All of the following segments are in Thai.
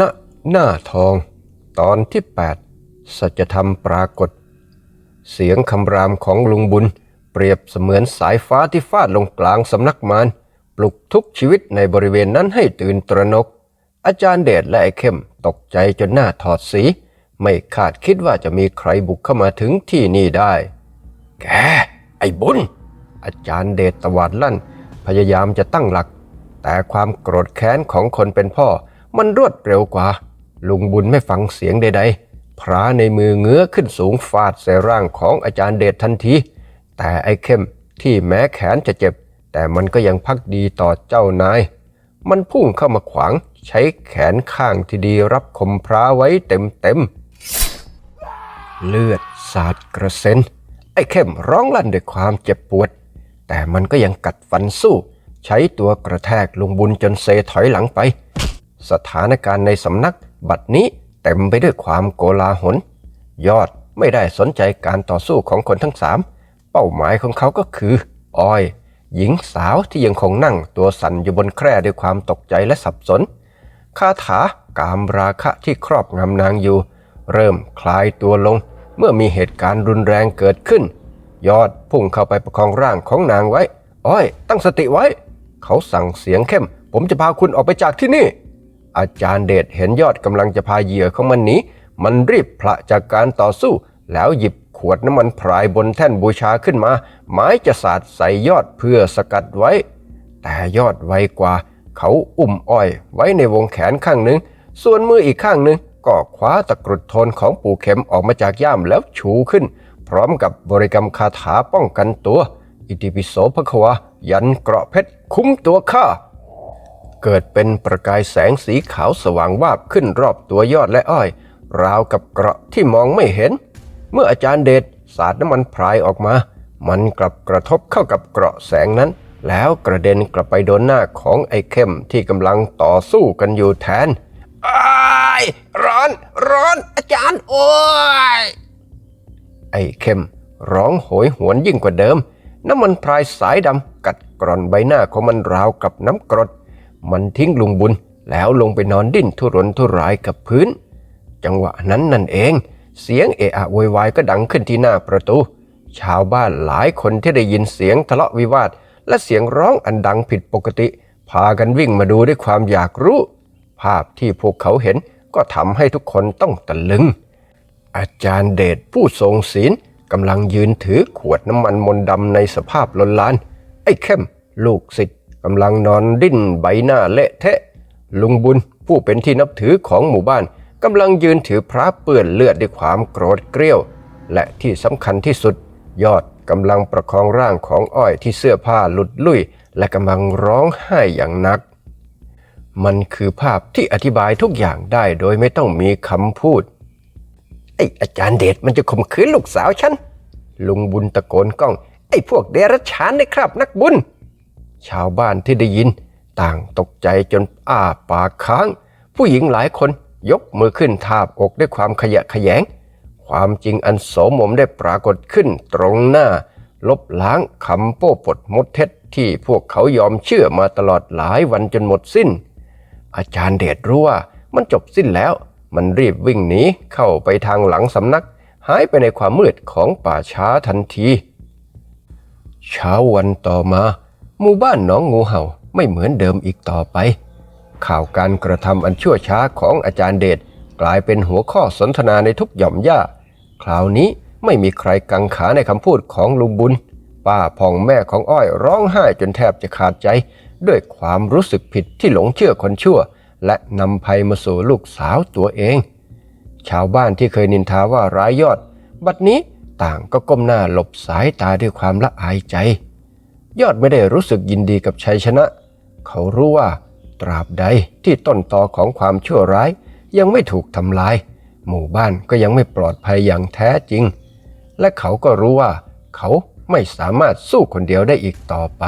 ณหน้าทอง ตอนที่ 8 สัจธรรมปรากฏ เสียงคำรามของลุงบุญ เปรียบเสมือนสายฟ้าที่ฟาดลงกลางสำนักมารปลุกทุกชีวิตในบริเวณนั้นให้ตื่นตระหนก อาจารย์เดชและไอ้เข้มตกใจจนหน้าถอดสี ไม่คาดคิดว่าจะมีใครบุกเข้ามาถึงที่นี่ได้ แก ไอ้บุญ อาจารย์เดชตวาดลั่น พยายามจะตั้งหลัก แต่ความโกรธแค้นของคนเป็นพ่อ มันรวดเร็วกว่า ลุงบุญไม่ฟังเสียงใดๆพระในมือเงื้อขึ้นสูงฟาดใส่ร่างของอาจารย์เดชทันที แต่ไอ้เข้มที่แม้แขนจะเจ็บ แต่มันก็ยังพักดีต่อเจ้านาย มันพุ่งเข้ามาขวางใช้แขนข้างที่ดีรับคมพระไว้เต็มๆ เลือดสาดกระเซ็น ไอ้เข้มร้องลั่นด้วยความเจ็บปวด แต่มันก็ยังกัดฟันสู้ ใช้ตัวกระแทกลุงบุญจนเซถอยหลังไป สถานการณ์ในสำนักบัดนี้เต็มไปด้วยความโกลาหล ยอดไม่ได้สนใจการต่อสู้ของคนทั้งสามเป้าหมายของเขาก็คือ ออย หญิงสาวที่ยังคงนั่งตัวสั่นอยู่บนแคร่ด้วยความตกใจและสับสนคาถากามราคะที่ครอบงำนางอยู่ เริ่มคลายตัวลง เมื่อมีเหตุการณ์รุนแรงเกิดขึ้น ยอดพุ่งเข้าไปประคองร่างของนางไว้ อ้อย ตั้งสติไว้ เขาสั่งเสียงเข้ม ผมจะพาคุณออกไปจากที่นี่ อาจารย์เดชเห็นยอดกำลังจะพาเหยื่อของมันหนีมันรีบพละจากการต่อสู้ แล้วหยิบขวดน้ำมันพรายบนแท่นบูชาขึ้นมาไม้จะสาดใส่ยอดเพื่อสกัดไว้ แต่ยอดไวกว่า เขาอุ้มอ้อยไว้ในวงแขนข้างหนึ่ง ส่วนมืออีกข้างหนึ่งก็คว้าตะกรุดโทนของปู่เข็มออกมาจากย่ามแล้วชูขึ้น พร้อมกับบริกรรมคาถาป้องกันตัว อิติปิโสพระควายันเกราะเพชรคุ้มตัวข้า เกิดเป็นประกายแสงสีขาวสว่างวาบขึ้นรอบตัวยอดและอ้อย ราวกับเกราะที่มองไม่เห็น เมื่ออาจารย์เดชสาดน้ำมันพรายออกมา มันกลับกระทบเข้ากับเกราะแสงนั้น แล้วกระเด็นกลับไปโดนหน้าของไอ้เข้มที่กำลังต่อสู้กันอยู่แทนอ้ายร้อนร้อนอาจารย์โอ้ยไอ้เข้มร้องโหยหวนยิ่งกว่าเดิม น้ำมันพรายสายดำกัดกร่อนใบหน้าของมันราวกับน้ำกรด มันทิ้งลุงบุญแล้วลงไปนอนดิ้นทุรนทุรายกับพื้น จังหวะนั้นนั่นเอง เสียงเอะอะโวยวายก็ดังขึ้นที่หน้าประตู ชาวบ้านหลายคนที่ได้ยินเสียงทะเลาะวิวาท และเสียงร้องอันดังผิดปกติ พากันวิ่งมาดูด้วยความอยากรู้ ภาพที่พวกเขาเห็นก็ทำให้ทุกคนต้องตะลึง อาจารย์เดชผู้ทรงศีลกำลังยืนถือขวดน้ำมันมนดำในสภาพลนลาน ไอ้เข้ม ลูกศิษย์ กำลังนอนดิ้นใบหน้าเละเทะ ลุงบุญผู้เป็นที่นับถือของหมู่บ้านกำลังยืนถือพระเปื้อนเลือดด้วยความโกรธเกรี้ยว และที่สำคัญที่สุด ยอดกำลังประคองร่างของอ้อยที่เสื้อผ้าหลุดลุ่ย และกำลังร้องไห้อย่างหนัก มันคือภาพที่อธิบายทุกอย่างได้โดยไม่ต้องมีคำพูดไออาจารย์เดชมันจะข่มขืนลูกสาวฉันลุงบุญตะโกนก้อง ไอพวกเดรัจฉานนะครับนักบุญ ชาวบ้านที่ได้ยิน ต่างตกใจจนอ้าปากค้าง ผู้หญิงหลายคนยกมือขึ้นทาบอกด้วยความขยะแขยง ความจริงอันโสมมได้ปรากฏขึ้นตรงหน้า ลบล้างคำโป้ปดมดเท็จที่พวกเขายอมเชื่อมาตลอดหลายวันจนหมดสิ้น อาจารย์เดชรู้ว่ามันจบสิ้นแล้ว มันรีบวิ่งหนีเข้าไปทางหลังสำนัก หายไปในความมืดของป่าช้าทันที เช้าวันต่อมา หมู่บ้านหนองงูเห่าไม่เหมือนเดิมอีกต่อไป ข่าวการกระทำอันชั่วช้าของอาจารย์เดชกลายเป็นหัวข้อสนทนาในทุกหย่อมย่า คราวนี้ไม่มีใครกังขาในคำพูดของลุงบุญ ป้าพ่องแม่ของอ้อยร้องไห้จนแทบจะขาดใจ ด้วยความรู้สึกผิดที่หลงเชื่อคนชั่ว และนำภัยมาสู่ลูกสาวตัวเอง ชาวบ้านที่เคยนินทาว่าร้ายยอด บัดนี้ต่างก็ก้มหน้าหลบสายตาด้วยความละอายใจ ยอดไม่ได้รู้สึกยินดีกับชัยชนะ เขารู้ว่า ตราบใดที่ต้นตอของความชั่วร้าย ยังไม่ถูกทำลาย หมู่บ้านก็ยังไม่ปลอดภัยอย่างแท้จริง และเขาก็รู้ว่า เขาไม่สามารถสู้คนเดียวได้อีกต่อไป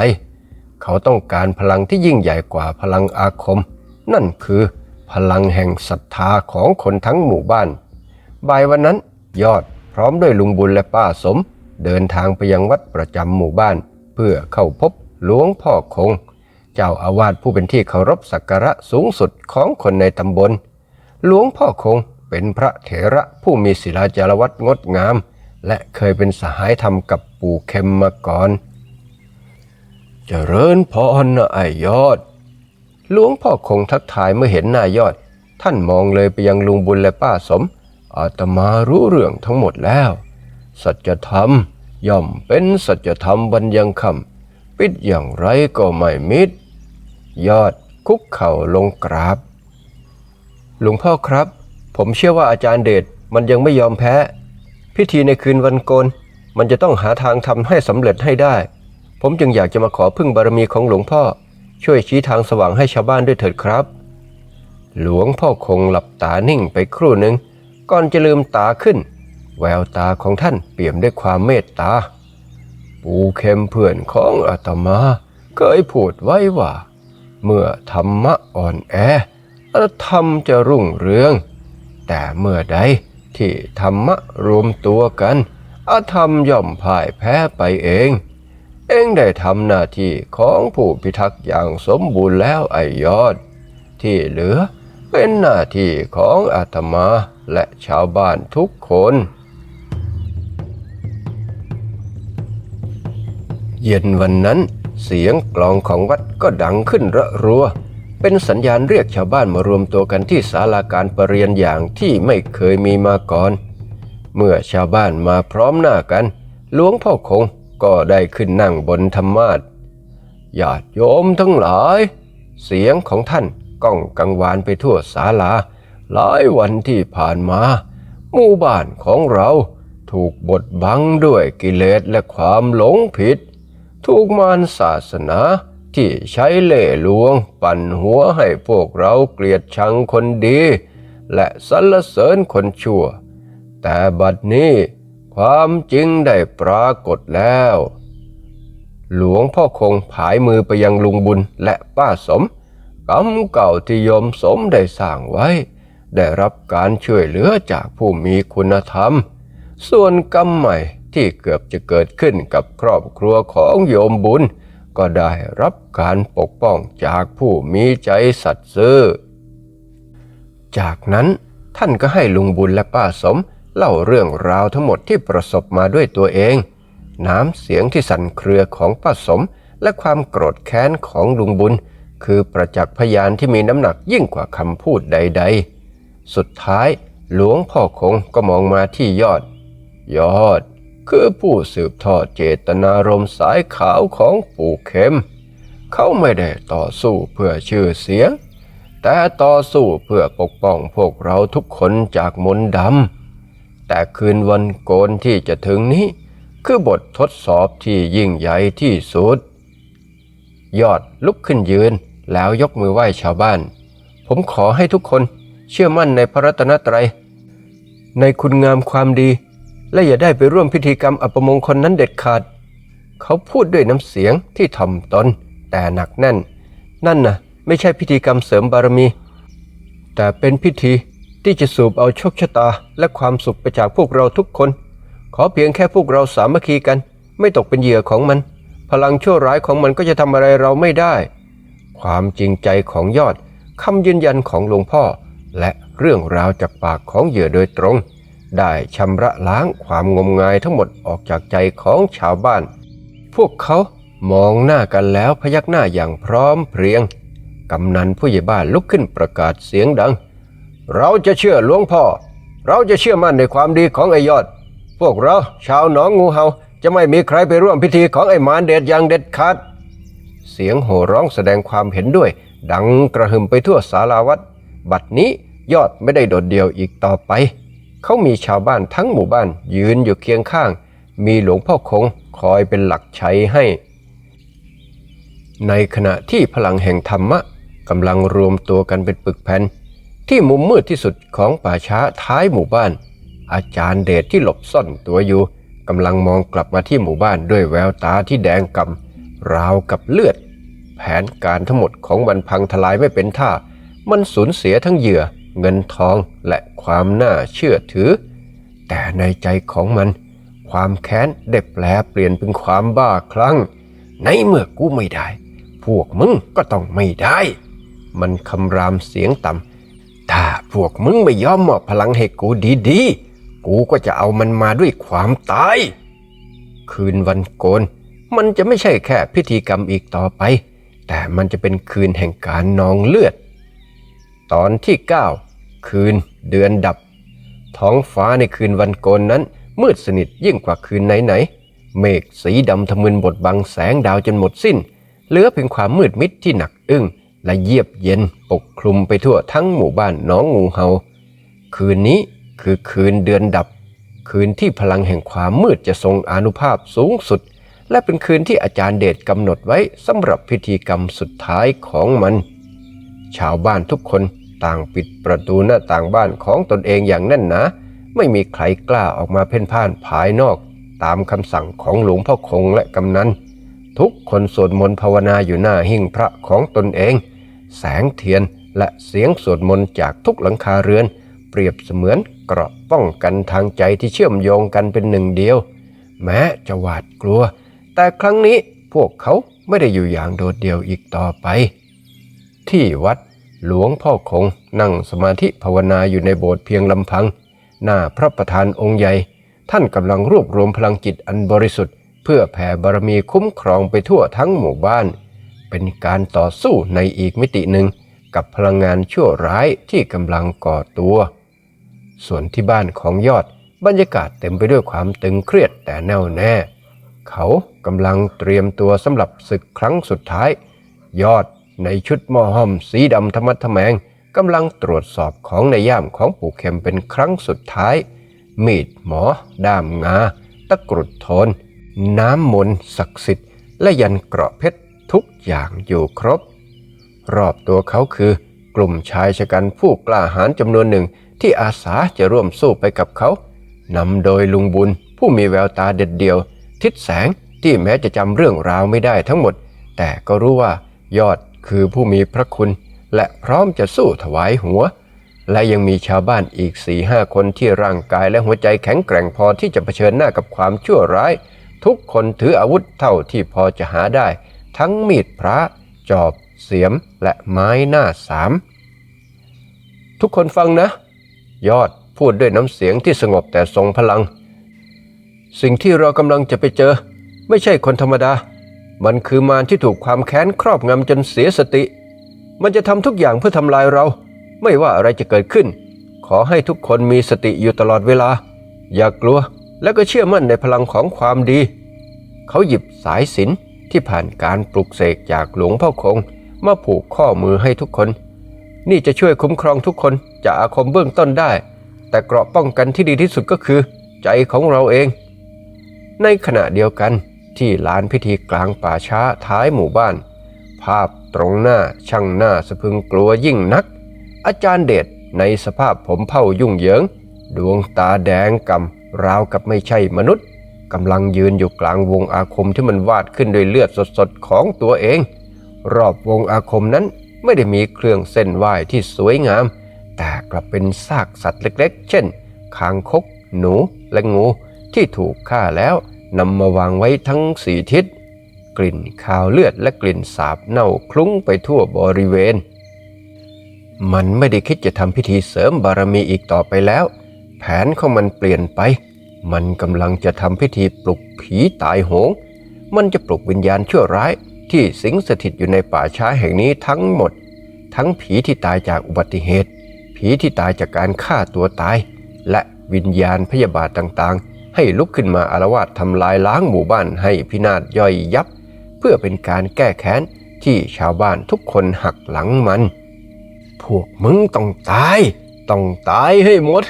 เขาต้องการพลังที่ยิ่งใหญ่กว่าพลังอาคม นั่นคือพลังแห่งศรัทธาของคนทั้งหมู่บ้าน บ่ายวันนั้นยอดพร้อมด้วยลุงบุญและป้าสม เดินทางไปยังวัดประจำหมู่บ้าน เพื่อเข้าพบหลวงพ่อคง เจ้าอาวาสผู้เป็นที่เคารพสักการะสูงสุดของคนในตำบล หลวงพ่อคงเป็นพระเถระผู้มีศิลาจารวัตงดงาม และเคยเป็นสหายธรรมกับปู่เข็มมาก่อนเจริญพรนะไอยอด หลวงพ่อคงทักทายเมื่อเห็นหน้ายอด ท่านมองเลยไปยังลุงบุญและป้าสมอาตมารู้เรื่องทั้งหมดแล้ว สัจธรรม ย่อมเป็นสัจธรรมวันยังคำปิดอย่างไรก็ไม่มิด ยอดคุกเข่าลงกราบ หลวงพ่อครับ ผมเชื่อว่าอาจารย์เดชมันยังไม่ยอมแพ้ พิธีในคืนวันโกน มันจะต้องหาทางทำให้สำเร็จให้ได้ ผมจึงอยากจะมาขอพึ่งบารมีของหลวงพ่อ ช่วยชี้ทางสว่างให้ชาวบ้านด้วยเถิดครับ หลวงพ่อคงหลับตานิ่งไปครู่หนึ่งก่อนจะลืมตาขึ้น แววตาของท่านเปี่ยมด้วยความเมตตา ปู่เข้มเพื่อนของอาตมาเคยพูดไว้ว่า เมื่อธรรมะอ่อนแออธรรมจะรุ่งเรือง แต่เมื่อใดที่ธรรมะรวมตัวกันอธรรมย่อมพ่ายแพ้ไปเอง เองได้ทำหน้าที่ของผู้พิทักษ์อย่างสมบูรณ์แล้วไอยอด ที่เหลือเป็นหน้าที่ของอาตมาและชาวบ้านทุกคน เย็นวันนั้น เสียงกลองของวัดก็ดังขึ้นระรัว เป็นสัญญาณเรียกชาวบ้านมารวมตัวกันที่ศาลาการประเรียนอย่างที่ไม่เคยมีมาก่อน เมื่อชาวบ้านมาพร้อมหน้ากัน หลวงพ่อคงก็ได้ขึ้นนั่งบนธรรมาสญาติโยมทั้งหลาย เสียงของท่านก้องกังวานไปทั่วศาลา หลายวันที่ผ่านมา หมู่บ้านของเราถูกบดบังด้วยกิเลสและความหลงผิด ถูกมารศาสนาที่ใช้เล่ห์ลวง ปั่นหัวให้พวกเราเกลียดชังคนดี และสรรเสริญคนชั่ว แต่บัดนี้ความจริงได้ปรากฏแล้ว หลวงพ่อคงผายมือไปยังลุงบุญและป้าสมกรรมเก่าที่โยมสมได้สร้างไว้ ได้รับการช่วยเหลือจากผู้มีคุณธรรม ส่วนกรรมใหม่ ที่เกือบจะเกิดขึ้นกับครอบครัวของโยมบุญ ก็ได้รับการปกป้องจากผู้มีใจสัตย์ซื่อ จากนั้นท่านก็ให้ลุงบุญและป้าสมเล่าเรื่องราวทั้งหมดที่ประสบมาด้วยตัวเอง น้ำเสียงที่สั่นเครือของป้าสม และความโกรธแค้นของลุงบุญ คือประจักษ์พยานที่มีน้ำหนักยิ่งกว่าคำพูดใด ๆ สุดท้ายหลวงพ่อคงก็มองมาที่ยอด ยอด คือผู้สืบทอดเจตนารมณ์สายขาวของปู่เข็ม เขาไม่ได้ต่อสู้เพื่อชื่อเสียง แต่ต่อสู้เพื่อปกป้องพวกเราทุกคนจากมนต์ดำ แต่คืนวันโกนที่จะถึงนี้ คือบททดสอบที่ยิ่งใหญ่ที่สุด ยอดลุกขึ้นยืนแล้วยกมือไหว้ชาวบ้าน ผมขอให้ทุกคนเชื่อมั่นในพระรัตนตรัย ในคุณงามความดี และอย่าได้ไปร่วมพิธีกรรมอัปมงคลนั้นเด็ดขาด เขาพูดด้วยน้ำเสียงที่ถ่อมตนแต่หนักแน่น นั่นน่ะไม่ใช่พิธีกรรมเสริมบารมี แต่เป็นพิธีที่จะสูบเอาโชคชะตาและความสุขไปจากพวกเราทุกคน ขอเพียงแค่พวกเราสามัคคีกัน ไม่ตกเป็นเหยื่อของมัน พลังชั่วร้ายของมันก็จะทำอะไรเราไม่ได้ ความจริงใจของยอดคำยืนยันของหลวงพ่อ และเรื่องราวจากปากของเหยื่อโดยตรง ได้ชำระล้างความงมงายทั้งหมดออกจากใจของชาวบ้าน พวกเขามองหน้ากันแล้วพยักหน้าอย่างพร้อมเพรียง กำนันผู้ใหญ่บ้านลุกขึ้นประกาศเสียงดัง เราจะเชื่อหลวงพ่อ เราจะเชื่อมั่นในความดีของไอยอด พวกเราชาวหนองงูเห่าจะไม่มีใครไปร่วมพิธีของไอมารเดชอย่างเด็ดขาด เสียงโห่ร้องแสดงความเห็นด้วย ดังกระหึ่มไปทั่วสาราวัด บัดนี้ยอดไม่ได้โดดเดี่ยวอีกต่อไป เขามีชาวบ้านทั้งหมู่บ้านยืนอยู่เคียงข้าง มีหลวงพ่อคงคอยเป็นหลักชัยให้ ในขณะที่พลังแห่งธรรมะกำลังรวมตัวกันเป็นปึกแผ่นที่มุมมืดที่สุดของป่าช้าท้ายหมู่บ้าน อาจารย์เดชที่หลบซ่อนตัวอยู่กำลังมองกลับมาที่หมู่บ้านด้วยแววตาที่แดงกำราวกับเลือด แผนการทั้งหมดของมันพังทลายไม่เป็นท่า มันสูญเสียทั้งเหยื่อ เงินทองและความน่าเชื่อถือ แต่ในใจของมัน ความแค้นได้แปลเปลี่ยนเป็นความบ้าคลั่ง ในเมื่อกูไม่ได้ พวกมึงก็ต้องไม่ได้ มันคำรามเสียงต่ำถ้าถ้าพวกมึงไม่ยอมมอบพลังให้กูดีๆ กูก็จะเอามันมาด้วยความตาย คืนวันโกน มันจะไม่ใช่แค่พิธีกรรมอีกต่อไป แต่มันจะเป็นคืนแห่งการนองเลือด ตอนที่ 9 คืนเดือนดับ ท้องฟ้าในคืนวันโกนนั้น มืดสนิทยิ่งกว่าคืนไหนๆเมฆสีดำทะมึนบดบังแสงดาวจนหมดสิ้น เหลือเพียงความมืดมิดที่หนักอึ้งและเยียบเย็นปกคลุมไปทั่วทั้งหมู่บ้านน้องงูเฮาคืนนี้คือคืนเดือนดับ คืนที่พลังแห่งความมืดจะทรงอานุภาพสูงสุด และเป็นคืนที่อาจารย์เดชกำหนดไว้สำหรับพิธีกรรมสุดท้ายของมัน ชาวบ้านทุกคน ต่างปิดประตูหน้าต่างบ้านของตนเองอย่างแน่นหนาไม่มีใครกล้าออกมาเพ่นพ่านภายนอก ตามคำสั่งของหลวงพ่อคงและกำนันทุกคนสวดมนต์ภาวนาอยู่หน้าหิ้งพระของตนเอง แสงเทียนและเสียงสวดมนต์จากทุกหลังคาเรือน เปรียบเสมือนเกราะป้องกันทางใจที่เชื่อมโยงกันเป็นหนึ่งเดียว แม้จะหวาดกลัว แต่ครั้งนี้พวกเขาไม่ได้อยู่อย่างโดดเดี่ยวอีกต่อไป ที่วัด หลวงพ่อคงนั่งสมาธิภาวนาอยู่ในโบสถ์เพียงลำพัง หน้าพระประธานองค์ใหญ่ ท่านกำลังรวบรวมพลังจิตอันบริสุทธิ์ เพื่อแผ่บารมีคุ้มครองไปทั่วทั้งหมู่บ้าน เป็นการต่อสู้ในอีกมิติหนึ่ง กับพลังงานชั่วร้ายที่กำลังก่อตัว ส่วนที่บ้านของยอดบรรยากาศเต็มไปด้วยความตึงเครียดแต่แน่วแน่ เขากำลังเตรียมตัวสำหรับศึกครั้งสุดท้าย ยอด ในชุดหม้อห้อมสีดำธรรมะทแมงกำลังตรวจสอบของในย่ามของปู่เข็มเป็นครั้งสุดท้าย มีดหมอ ด้ามงา ตะกรุดโทน น้ำมนต์ศักดิ์สิทธิ์ และยันเกราะเพชรทุกอย่างอยู่ครบ รอบตัวเขาคือกลุ่มชายชะกันผู้กล้าหาญจำนวนหนึ่งที่อาสาจะร่วมสู้ไปกับเขานำโดยลุงบุญผู้มีแววตาเด็ดเดี่ยว ทิศแสงที่แม้จะจำเรื่องราวไม่ได้ทั้งหมด แต่ก็รู้ว่ายอด คือผู้มีพระคุณ และพร้อมจะสู้ถวายหัว และยังมีชาวบ้านอีกสี่ห้าคนที่ร่างกายและหัวใจแข็งแกร่งพอที่จะเผชิญหน้ากับความชั่วร้าย ทุกคนถืออาวุธเท่าที่พอจะหาได้ ทั้งมีดพระ จอบ เสียม และไม้หน้าสาม ทุกคนฟังนะ ยอดพูดด้วยน้ำเสียงที่สงบแต่ทรงพลัง สิ่งที่เรากำลังจะไปเจอ ไม่ใช่คนธรรมดา มันคือมารที่ถูกความแค้นครอบงำจนเสียสติ มันจะทำทุกอย่างเพื่อทำลายเรา ไม่ว่าอะไรจะเกิดขึ้น ขอให้ทุกคนมีสติอยู่ตลอดเวลา อย่ากลัวและก็เชื่อมั่นในพลังของความดี เขาหยิบสายสินที่ผ่านการปลุกเสกจากหลวงพ่อคง มาผูกข้อมือให้ทุกคน นี่จะช่วยคุ้มครองทุกคนจากอาคมเบื้องต้นได้ แต่เกราะป้องกันที่ดีที่สุดก็คือ ใจของเราเอง ในขณะเดียวกัน ที่ลานพิธีกลางป่าช้าท้ายหมู่บ้าน ภาพตรงหน้าช่างหน้าสะพึงกลัวยิ่งนัก อาจารย์เดชในสภาพผมเผ่ายุ่งเหยิง ดวงตาแดงกำราวกับไม่ใช่มนุษย์กำลังยืนอยู่กลางวงอาคมที่มันวาดขึ้นด้วยเลือดสดๆของตัวเอง รอบวงอาคมนั้นไม่ได้มีเครื่องเส้นไหว้ที่สวยงาม แต่กลับเป็นซากสัตว์เล็กๆ เช่นคางคก หนูและงูที่ถูกฆ่าแล้ว นำมาวางไว้ทั้งสี่ทิศ กลิ่นคาวเลือดและกลิ่นสาบเน่าคลุ้งไปทั่วบริเวณ มันไม่ได้คิดจะทำพิธีเสริมบารมีอีกต่อไปแล้ว แผนของมันเปลี่ยนไป มันกำลังจะทำพิธีปลุกผีตายโหง มันจะปลุกวิญญาณชั่วร้ายที่สิงสถิตอยู่ในป่าช้าแห่งนี้ทั้งหมด ทั้งผีที่ตายจากอุบัติเหตุ ผีที่ตายจากการฆ่าตัวตาย และวิญญาณพยาบาทต่างๆ ให้ลุกขึ้นมาอารวาสทำลายล้างหมู่บ้านให้พินาศย่อยยับ เพื่อเป็นการแก้แค้นที่ชาวบ้านทุกคนหักหลังมัน พวกมึงต้องตาย ต้องตายให้หมด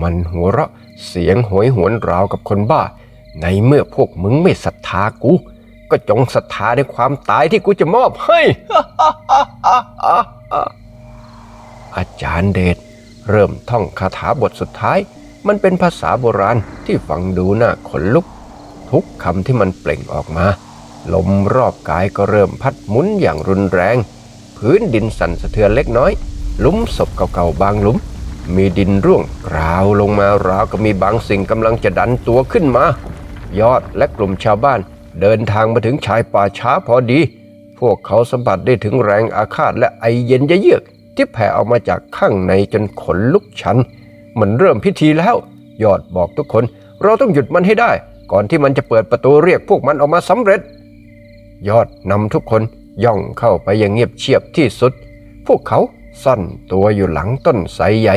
มันหัวเราะเสียงโหยหวนราวกับคนบ้า ในเมื่อพวกมึงไม่ศรัทธากู ก็จงศรัทธาในความตายที่กูจะมอบให้ อาจารย์เดชเริ่มท่องคาถาบทสุดท้าย มันเป็นภาษาโบราณที่ฟังดูน่าขนลุก ทุกคำที่มันเปล่งออกมา ลมรอบกายก็เริ่มพัดหมุนอย่างรุนแรง พื้นดินสั่นสะเทือนเล็กน้อย หลุมศพเก่าๆบางหลุม มีดินร่วงกราวลงมาราวกับมีบางสิ่งกำลังจะดันตัวขึ้นมา ยอดและกลุ่มชาวบ้าน เดินทางมาถึงชายป่าช้าพอดี พวกเขาสัมผัสได้ถึงแรงอาฆาตและไอเย็นเยือก ที่แผ่ออกมาจากข้างในจนขนลุกชัน มันเริ่มพิธีแล้ว ยอดบอกทุกคน เราต้องหยุดมันให้ได้ ก่อนที่มันจะเปิดประตูเรียกพวกมันออกมาสำเร็จ ยอดนำทุกคนย่องเข้าไปอย่างเงียบเชียบที่สุด พวกเขาซ่อนตัวอยู่หลังต้นไทรใหญ่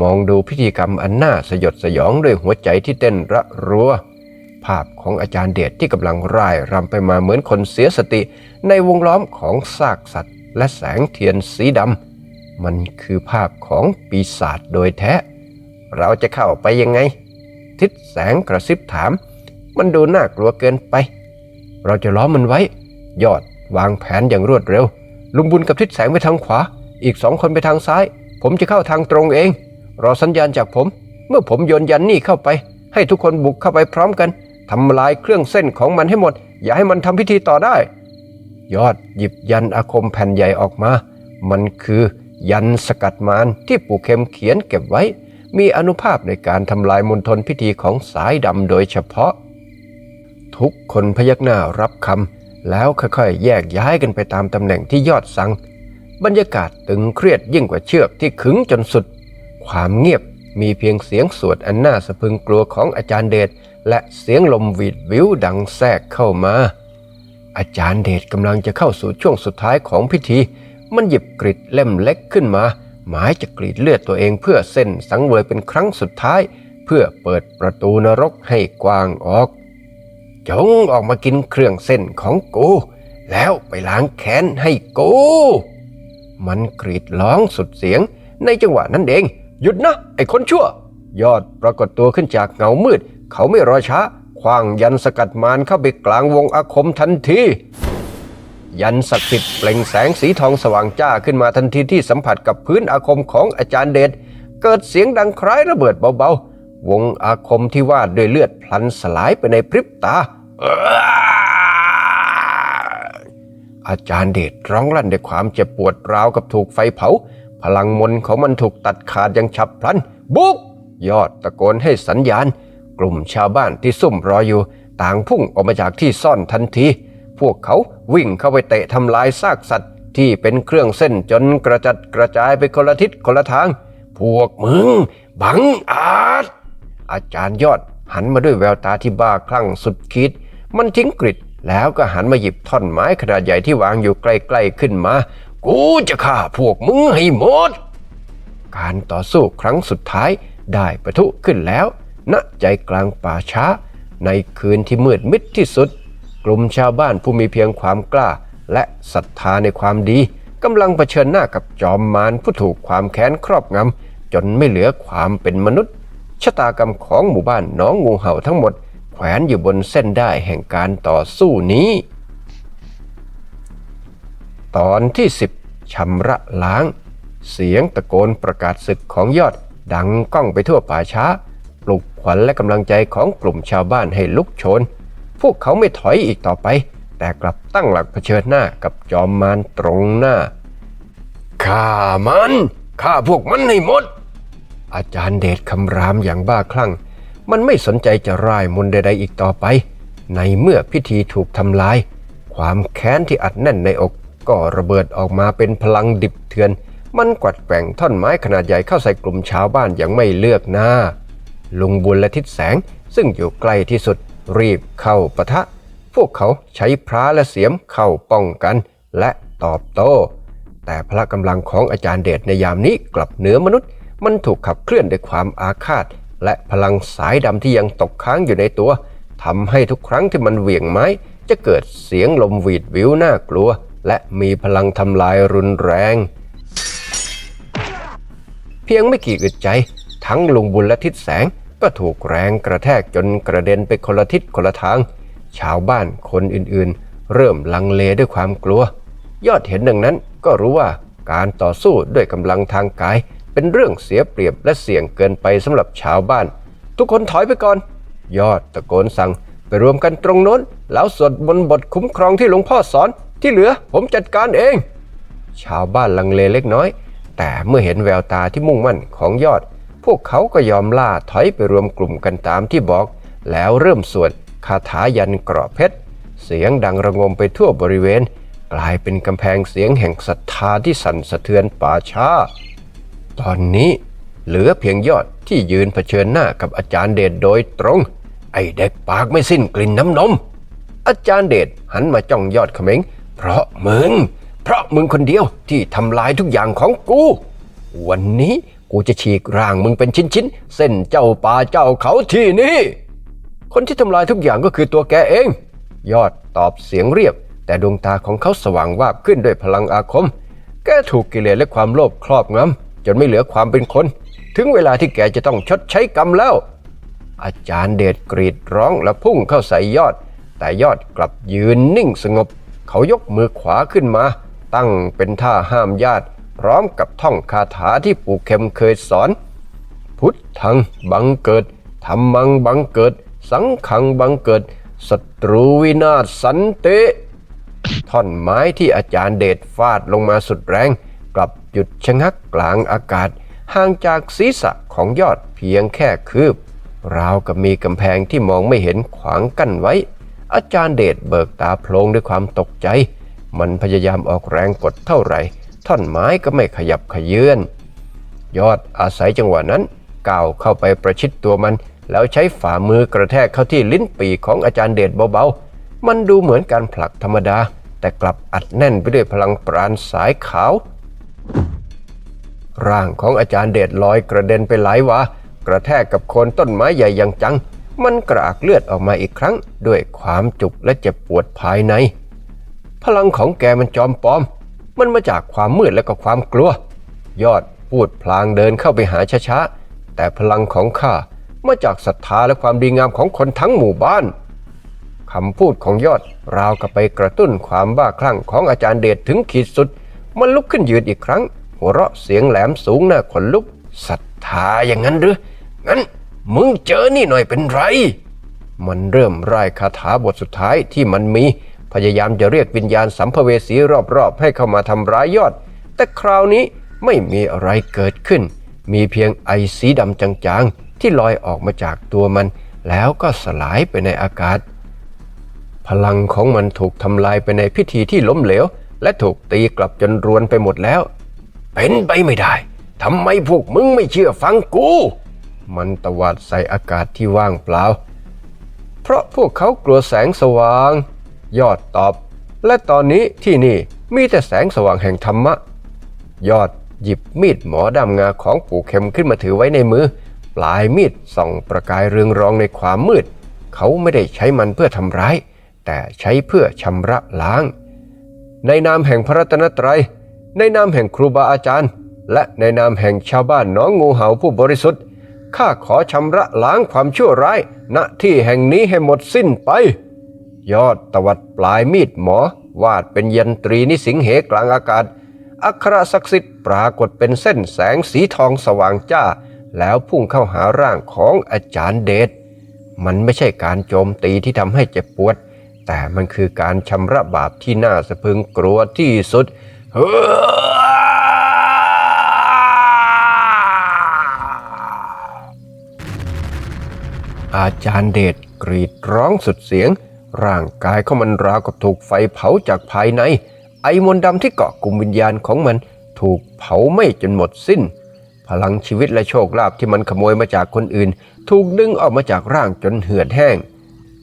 มองดูพิธีกรรมอันน่าสยดสยองด้วยหัวใจที่เต้นระรัวภาพของอาจารย์เดชที่กำลังร่ายรำไปมาเหมือนคนเสียสติ ในวงล้อมของซากสัตว์ และแสงเทียนสีดำ มันคือภาพของปีศาจโดยแท้ เราจะเข้าไปยังไง ทิศแสงกระซิบถาม มันดูน่ากลัวเกินไป เราจะล้อมมันไว้ ยอดวางแผนอย่างรวดเร็ว ลุงบุญกับทิศแสงไปทางขวา อีกสองคนไปทางซ้าย ผมจะเข้าทางตรงเอง รอสัญญาณจากผม เมื่อผมโยนยันนี่เข้าไป ให้ทุกคนบุกเข้าไปพร้อมกันทำลายเครื่องเส้นของมันให้หมด อย่าให้มันทำพิธีต่อได้ ยอดหยิบยันอาคมแผ่นใหญ่ออกมา มันคือ ยันสกัดมารที่ปู่เข็มเขียนเก็บไว้ มีอนุภาพในการทำลายมณฑลพิธีของสายดำโดยเฉพาะ ทุกคนพยักหน้ารับคำแล้วค่อยๆ แยกย้ายกันไปตามตำแหน่งที่ยอดสัง บรรยากาศตึงเครียดยิ่งกว่าเชือกที่ขึงจนสุด ความเงียบมีเพียงเสียงสวดอันน่าสะพึงกลัวของอาจารย์เดชและเสียงลมวีดวิวดังแทรกเข้ามา อาจารย์เดชกำลังจะเข้าสู่ช่วงสุดท้ายของพิธี มันหยิบกริดเล่มเล็กขึ้นมา หมายจะกรีดเลือดตัวเองเพื่อเส้นสังเวยเป็นครั้งสุดท้าย เพื่อเปิดประตูนรกให้กว้างออก จงออกมากินเครื่องเส้นของกู แล้วไปล้างแค้นให้กู มันกรีดร้องสุดเสียง ในจังหวะนั้นเอง หยุดนะไอ้คนชั่ว ยอดปรากฏตัวขึ้นจากเงามืด เขาไม่รอช้าคว้างยันสกัดมารเข้าไปกลางวงอาคมทันที ยันศักดิ์สิทธิ์เปล่งแสงสีทองสว่างจ้าขึ้นมาทันทีที่สัมผัสกับพื้นอาคมของอาจารย์เดชเกิดเสียงดังคล้ายระเบิดเบาๆ วงอาคมที่วาดด้วยเลือดพลันสลายไปในพริบตา อาจารย์เดชร้องลั่นด้วยความเจ็บปวดราวกับถูกไฟเผา พลังมนของมันถูกตัดขาดอย่างฉับพลัน บุก ยอดตะโกนให้สัญญาณ กลุ่มชาวบ้านที่ซุ่มรออยู่ ต่างพุ่งออกมาจากที่ซ่อนทันที พวกเขาวิ่งเข้าไปเตะทำลายซากสัตว์ที่เป็นเครื่องเส้นจนกระจัดกระจายไปคนละทิศคนละทาง พวกมึง บังอาจ อาจารย์ยอดหันมาด้วยแววตาที่บ้าคลั่งสุดขีดมันทิ้งกริดแล้วก็หันมาหยิบท่อนไม้ขนาดใหญ่ที่วางอยู่ใกล้ๆขึ้นมา กูจะฆ่าพวกมึงให้หมด การต่อสู้ครั้งสุดท้ายได้ประทุขึ้นแล้ว ณ ใจกลางป่าช้า ในคืนที่มืดมิดที่สุด กลุ่มชาวบ้านผู้มีเพียงความกล้า และศรัทธาในความดีกำลังเผชิญหน้ากับจอมมารผู้ถูกความแค้นครอบงำจนไม่เหลือความเป็นมนุษย์ชะตากรรมของหมู่บ้านน้องงูเห่าทั้งหมด แขวนอยู่บนเส้นได้แห่งการต่อสู้นี้ ตอนที่ 10ชำระล้าง เสียงตะโกนประกาศศึกของยอดดังก้องไปทั่วป่าช้า ปลุกขวัญและกำลังใจของกลุ่มชาวบ้านให้ลุกโชน พวกเขาไม่ถอยอีกต่อไป แต่กลับตั้งหลักเผชิญหน้ากับจอมมารตรงหน้าฆ่ามันฆ่าพวกมันให้หมด อาจารย์เดชคำรามอย่างบ้าคลั่ง มันไม่สนใจจะร่ายมนต์ใด ๆ อีกต่อไป ในเมื่อพิธีถูกทำลาย ความแค้นที่อัดแน่นในอกก็ระเบิดออกมาเป็นพลังดิบเถือน มันกวัดแกว่งท่อนไม้ขนาดใหญ่เข้าใส่กลุ่มชาวบ้านอย่างไม่เลือกหน้า ลุงบุญและทิศแสงซึ่งอยู่ใกล้ที่สุด รีบเข้าปะทะ พวกเขาใช้พระและเสียมเข้าป้องกัน และตอบโต้ แต่พละกำลังของอาจารย์เดชในยามนี้กลับเหนือมนุษย์ มันถูกขับเคลื่อนด้วยความอาฆาต และพลังสายดำที่ยังตกค้างอยู่ในตัวทำให้ทุกครั้งที่มันเหวี่ยงไม้ จะเกิดเสียงลมหวีดวิวน่ากลัว และมีพลังทำลายรุนแรง เพียงไม่กี่อึดใจ ทั้งลุงบุญและทิศแสง ก็ถูกแรงกระแทกจนกระเด็นไปคนละทิศคนละทาง ชาวบ้านคนอื่นๆ เริ่มลังเลด้วยความกลัว ยอดเห็นดังนั้นก็รู้ว่าการต่อสู้ด้วยกำลังทางกาย เป็นเรื่องเสียเปรียบและเสี่ยงเกินไปสำหรับชาวบ้าน ทุกคนถอยไปก่อน ยอดตะโกนสั่งไปรวมกันตรงโน้น แล้วสวดบนต์บทคุ้มครองที่หลวงพ่อสอนที่เหลือผมจัดการเอง ชาวบ้านลังเลเล็กน้อย แต่เมื่อเห็นแววตาที่มุ่งมั่นของยอด พวกเขาก็ยอมล่าถอยไปรวมกลุ่มกันตามที่บอก แล้วเริ่มสวดคาถายันกราะเพชร เสียงดังระงมไปทั่วบริเวณ กลายเป็นกำแพงเสียงแห่งศรัทธาที่สั่นสะเทือนป่าช้า ตอนนี้เหลือเพียงยอดที่ยืนเผชิญหน้ากับอาจารย์เดชโดยตรง ไอ้เด็กปากไม่สิ้นกลิ่นน้ำนม อาจารย์เดชหันมาจ้องยอดเขม็ง เพราะมึง เพราะมึงคนเดียวที่ทำลายทุกอย่างของกู วันนี้ กูจะฉีกร่างมึงเป็นชิ้นๆ เส้นเจ้าป่าเจ้าเขาที่นี่ คนที่ทำลายทุกอย่างก็คือตัวแกเอง ยอดตอบเสียงเรียบ แต่ดวงตาของเขาสว่างวาบขึ้นด้วยพลังอาคม แกถูกกิเลสและความโลภครอบงำจนไม่เหลือความเป็นคน ถึงเวลาที่แกจะต้องชดใช้กรรมแล้ว อาจารย์เดชกรีดร้องและพุ่งเข้าใส่ยอด แต่ยอดกลับยืนนิ่งสงบ เขายกมือขวาขึ้นมา ตั้งเป็นท่าห้ามญาติ พร้อมกับท่องคาถาที่ปู่เข็มเคยสอน พุทธังบังเกิดธรรมังบังเกิด สังขังบังเกิดศัตรูวินาศสันเตท่อนไม้ที่อาจารย์เดชฟาดลงมาสุดแรง กลับหยุดชะงักกลางอากาศ ห่างจากศีรษะของยอดเพียงแค่คืบ ราวกับมีกำแพงที่มองไม่เห็นขวางกั้นไว้ อาจารย์เดชเบิกตาโพลงด้วยความตกใจ มันพยายามออกแรงกดเท่าไหร่ ท่อนไม้ก็ไม่ขยับขยื่นยอดอาศัยจังหวะนั้นก้าวเข้าไปประชิดตัวมัน แล้วใช้ฝ่ามือกระแทกเข้าที่ลิ้นปีกของอาจารย์เดชเบาๆ มันดูเหมือนการผลักธรรมดา แต่กลับอัดแน่นไปด้วยพลังปราณสายขาว ร่างของอาจารย์เดชลอยกระเด็นไปหลายวากระแทกกับโคนต้นไม้ใหญ่อย่างจัง มันกระอักเลือดออกมาอีกครั้ง ด้วยความจุกและเจ็บปวดภายใน พลังของแกมันจอมปลอม มันมาจากความมืดและก็ความกลัว ยอดพูดพลางเดินเข้าไปหาช้าๆ แต่พลังของข้ามาจากศรัทธาและความดีงามของคนทั้งหมู่บ้านคำพูดของยอดราวกับไปกระตุ้นความบ้าคลั่งของอาจารย์เดชถึงขีดสุด มันลุกขึ้นยืนอีกครั้ง หัวเราะเสียงแหลมสูงหน้าขนลุกศรัทธาอย่างนั้นหรืองั้นมึงเจอนี่หน่อยเป็นไร มันเริ่มไร่ายคาถาบทสุดท้ายที่มันมี พยายามจะเรียกวิญญาณสัมภเวสีรอบๆ ให้เข้ามาทำร้ายยอด แต่คราวนี้ไม่มีอะไรเกิดขึ้น มีเพียงไอสีดำจางๆ ที่ลอยออกมาจากตัวมัน แล้วก็สลายไปในอากาศ พลังของมันถูกทำลายไปในพิธีที่ล้มเหลว และถูกตีกลับจนรวนไปหมดแล้ว เป็นไปไม่ได้ทำไมพวกมึงไม่เชื่อฟังกู มันตวาดใส่อากาศที่ว่างเปล่า เพราะพวกเขากลัวแสงสว่าง ยอดตอบ และตอนนี้ที่นี่มีแต่แสงสว่างแห่งธรรมะ ยอดหยิบมีดหมอดำงาของปู่เข็มขึ้นมาถือไว้ในมือ ปลายมีดส่องประกายเรืองรองในความมืด เขาไม่ได้ใช้มันเพื่อทำร้าย แต่ใช้เพื่อชำระล้าง ในนามแห่งพระรัตนตรัย ในนามแห่งครูบาอาจารย์ และในนามแห่งชาวบ้านหน้องงูเห่าผู้บริสุทธิ์ข้าขอชำระล้างความชั่วร้ายณที่แห่งนี้ให้หมดสิ้นไป ยอดตวัดปลายมีดหมอ วาดเป็นยันตรีนิสิงเหกลางอากาศ อัครศักดิ์สิทธิ์ปรากฏเป็นเส้นแสงสีทองสว่างจ้า แล้วพุ่งเข้าหาร่างของอาจารย์เดช มันไม่ใช่การโจมตีที่ทำให้เจ็บปวด แต่มันคือการชำระบาปที่น่าสะพึงกลัวที่สุดเฮ้อาจารย์เดชกรีดร้องสุดเสียง ร่างกายของมันราวกับถูกไฟเผาจากภายใน ไอมนต์ดำที่เกาะกลุ่มวิญญาณของมัน ถูกเผาไหม้จนหมดสิ้น พลังชีวิตและโชคลาภที่มันขโมยมาจากคนอื่น ถูกดึงออกมาจากร่างจนเหือดแห้ง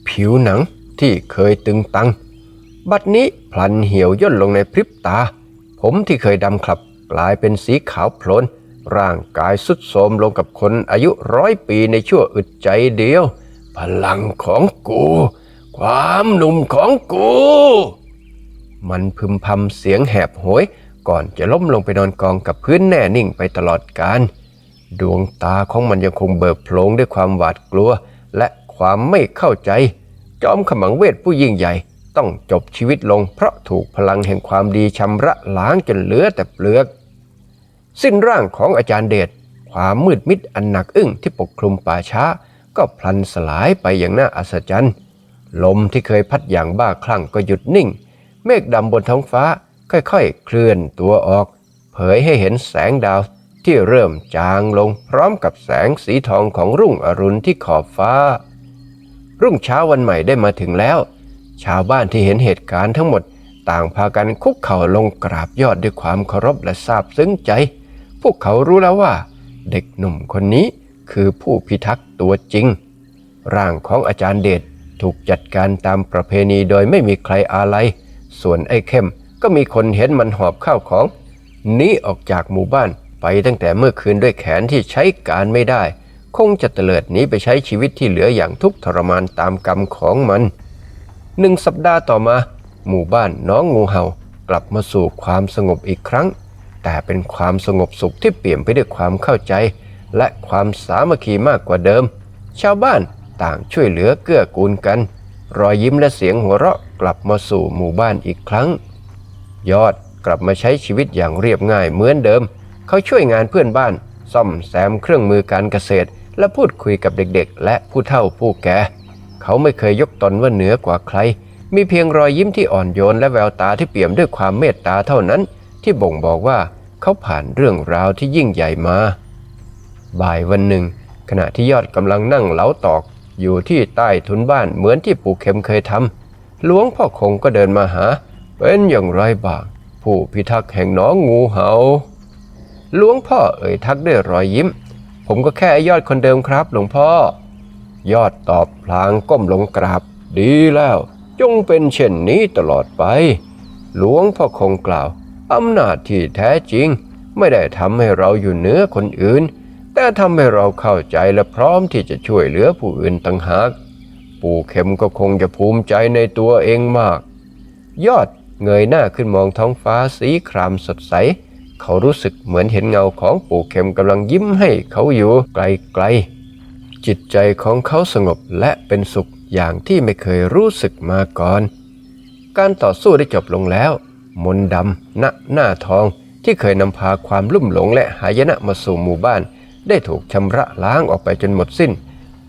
ผิวหนังที่เคยตึงตัง บัดนี้พลันเหี่ยวย่นลงในพริบตา ผมที่เคยดำคลับกลายเป็นสีขาวโพลนร่างกายสุดโทรมลงกับคนอายุร้อยปีในชั่วอึดใจเดียว พลังของกู ความหนุ่มของกู มันพึมพำเสียงแหบโหย ก่อนจะล้มลงไปนอนกองกับพื้นแน่นิ่งไปตลอดกาลดวงตาของมันยังคงเบิกโพลงด้วยความหวาดกลัว และความไม่เข้าใจ จอมขมังเวทผู้ยิ่งใหญ่ต้องจบชีวิตลงเพราะถูกพลังแห่งความดีชำระล้างจนเหลือแต่เปลือก สิ้นร่างของอาจารย์เดชความมืดมิดอันหนักอึ้งที่ปกคลุมป่าช้า ก็พลันสลายไปอย่างน่าอัศจรรย์ ลมที่เคยพัดอย่างบ้าคลั่งก็หยุดนิ่ง เมฆดำบนท้องฟ้าค่อยๆ เคลื่อนตัวออก เผยให้เห็นแสงดาวที่เริ่มจางลงพร้อมกับแสงสีทองของรุ่งอรุณที่ขอบฟ้า รุ่งเช้าวันใหม่ได้มาถึงแล้ว ชาวบ้านที่เห็นเหตุการณ์ทั้งหมดต่างพากันคุกเข่าลงกราบยอดด้วยความเคารพและซาบซึ้งใจ พวกเขารู้แล้วว่า เด็กหนุ่มคนนี้คือผู้พิทักษ์ตัวจริง ร่างของอาจารย์เดช ถูกจัดการตามประเพณีโดยไม่มีใครอาลัย ส่วนไอ้เข้มก็มีคนเห็นมันหอบข้าวของหนีออกจากหมู่บ้านไปตั้งแต่เมื่อคืนด้วยแขนที่ใช้การไม่ได้ คงจะเตลิดหนีไปใช้ชีวิตที่เหลืออย่างทุกข์ทรมานตามกรรมของมันหนึ่งสัปดาห์ต่อมา หมู่บ้านน้องงูเห่ากลับมาสู่ความสงบอีกครั้ง แต่เป็นความสงบสุขที่เปลี่ยมไปด้วยความเข้าใจ และความสามัคคีมากกว่าเดิม ชาวบ้าน ต่างช่วยเหลือเกื้อกูลกัน รอยยิ้มและเสียงหัวเราะกลับมาสู่หมู่บ้านอีกครั้ง ยอดกลับมาใช้ชีวิตอย่างเรียบง่ายเหมือนเดิม เขาช่วยงานเพื่อนบ้าน ซ่อมแซมเครื่องมือการเกษตร และพูดคุยกับเด็กๆ และผู้เฒ่าผู้แก่เขาไม่เคยยกตนว่าเหนือกว่าใคร มีเพียงรอยยิ้มที่อ่อนโยนและแววตาที่เปี่ยมด้วยความเมตตาเท่านั้น ที่บ่งบอกว่าเขาผ่านเรื่องราวที่ยิ่งใหญ่มา บ่ายวันหนึ่ง ขณะที่ยอดกำลังนั่งเหลาตอก อยู่ที่ใต้ทุนบ้านเหมือนที่ปู่เข็มเคยทำหลวงพ่อคงก็เดินมาหา เป็นอย่างไรบ้าง ผู้พิทักษ์แห่งหน้องงูเหาหลวงพ่อเอ่ยทักด้วยรอยยิ้ม ผมก็แค่อยอดคนเดิมครับ หลวงพ่อ ยอดตอบพลางก้มลงกราบ ดีแล้ว จงเป็นเช่นนี้ตลอดไป หลวงพ่อคงกล่าวอำนาจที่แท้จริง ไม่ได้ทำให้เราอยู่เหนือคนอื่น แต่ทำให้เราเข้าใจและพร้อมที่จะช่วยเหลือผู้อื่นต่างหาก ปู่เข็มก็คงจะภูมิใจในตัวเองมาก ยอดเงยหน้าขึ้นมองท้องฟ้าสีครามสดใส เขารู้สึกเหมือนเห็นเงาของปู่เข็มกำลังยิ้มให้เขาอยู่ไกลๆ จิตใจของเขาสงบและเป็นสุขอย่างที่ไม่เคยรู้สึกมาก่อน การต่อสู้ได้จบลงแล้ว มนดำณหน้าทองที่เคยนำพาความลุ่มหลงและหายนะมาสู่หมู่บ้าน ได้ถูกชำระล้างออกไปจนหมดสิ้น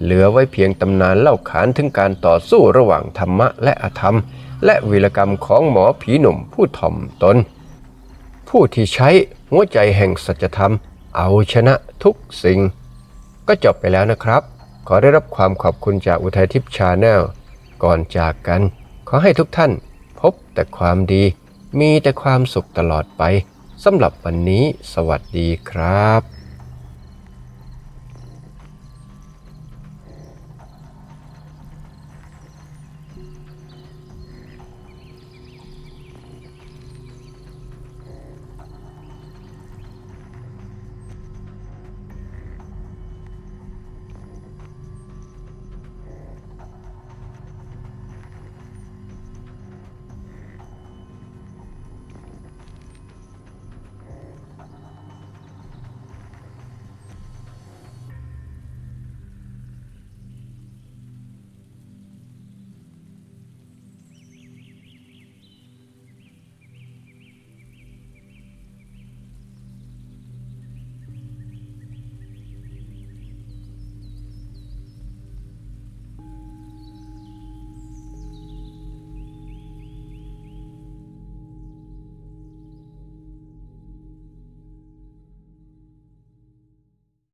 เหลือไว้เพียงตำนานเล่าขานถึงการต่อสู้ระหว่างธรรมะและอธรรม และวีรกรรมของหมอผีหนุ่มผู้ถ่อมตน ผู้ที่ใช้หัวใจแห่งสัจธรรม เอาชนะทุกสิ่ง ก็จบไปแล้วนะครับ ขอได้รับความขอบคุณจากอุทัยทิพย์ชาแนลก่อนจากกัน ขอให้ทุกท่านพบแต่ความดี มีแต่ความสุขตลอดไปสำหรับวันนี้ สวัสดีครับ